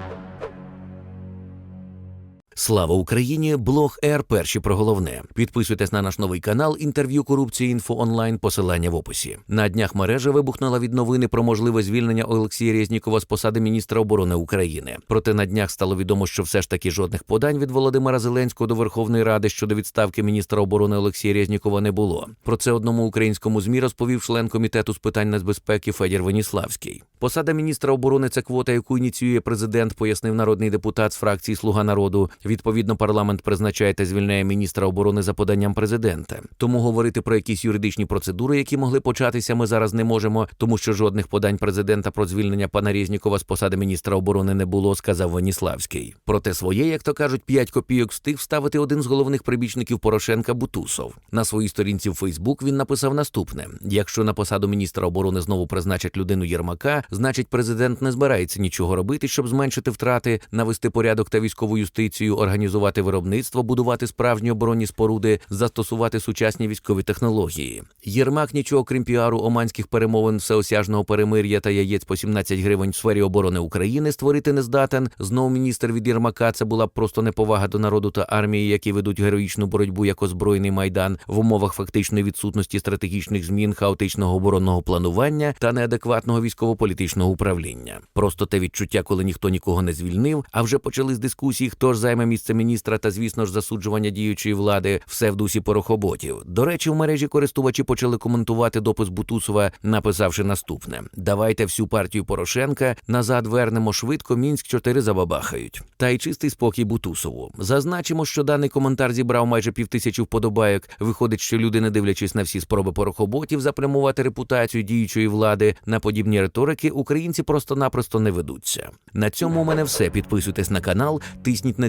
Thank you. Слава Україні! Блог Р. Перші про головне. Підписуйтесь на наш новий канал інтерв'ю корупції інфо онлайн. Посилання в описі. На днях мережа вибухнула від новини про можливе звільнення Олексія Резнікова з посади міністра оборони України. Проте на днях стало відомо, що все ж таки жодних подань від Володимира Зеленського до Верховної Ради щодо відставки міністра оборони Олексія Резнікова не було. Про це одному українському змі розповів член комітету з питань нацбезпеки Федір Веніславський. Посада міністра оборони це квота, яку ініціює президент, пояснив народний депутат з фракції Слуга народу. Відповідно, парламент призначає та звільняє міністра оборони за поданням президента. Тому говорити про якісь юридичні процедури, які могли початися, ми зараз не можемо, тому що жодних подань президента про звільнення пана Резнікова з посади міністра оборони не було, сказав Веніславський. Проте своє, як то кажуть, п'ять копійок встиг вставити один з головних прибічників Порошенка Бутусов. На своїй сторінці в Фейсбук він написав наступне: якщо на посаду міністра оборони знову призначать людину Єрмака, значить президент не збирається нічого робити, щоб зменшити втрати, навести порядок та військову юстицію, організувати виробництво, будувати справжні оборонні споруди, застосувати сучасні військові технології. Єрмак нічого крім піару оманських перемовин, всеосяжного перемир'я та яєць по 17 гривень в сфері оборони України створити не здатен. Знову міністр від Єрмака це була просто неповага до народу та армії, які ведуть героїчну боротьбу як озброєний майдан в умовах фактичної відсутності стратегічних змін, хаотичного оборонного планування та неадекватного військово-політичного управління. Просто те відчуття, коли ніхто нікого не звільнив, а вже почались дискусії, хто ж займе місце міністра та, звісно ж, засуджування діючої влади, все в дусі порохоботів. До речі, в мережі користувачі почали коментувати допис Бутусова, написавши наступне: Давайте всю партію Порошенка назад вернемо швидко. Мінськ 4 забабахають. Та й чистий спокій Бутусову. Зазначимо, що даний коментар зібрав майже півтисячі вподобайок. Виходить, що люди, не дивлячись на всі спроби порохоботів запрямувати репутацію діючої влади на подібні риторики, українці просто-напросто не ведуться. На цьому у мене все. Підписуйтесь на канал, тисніть на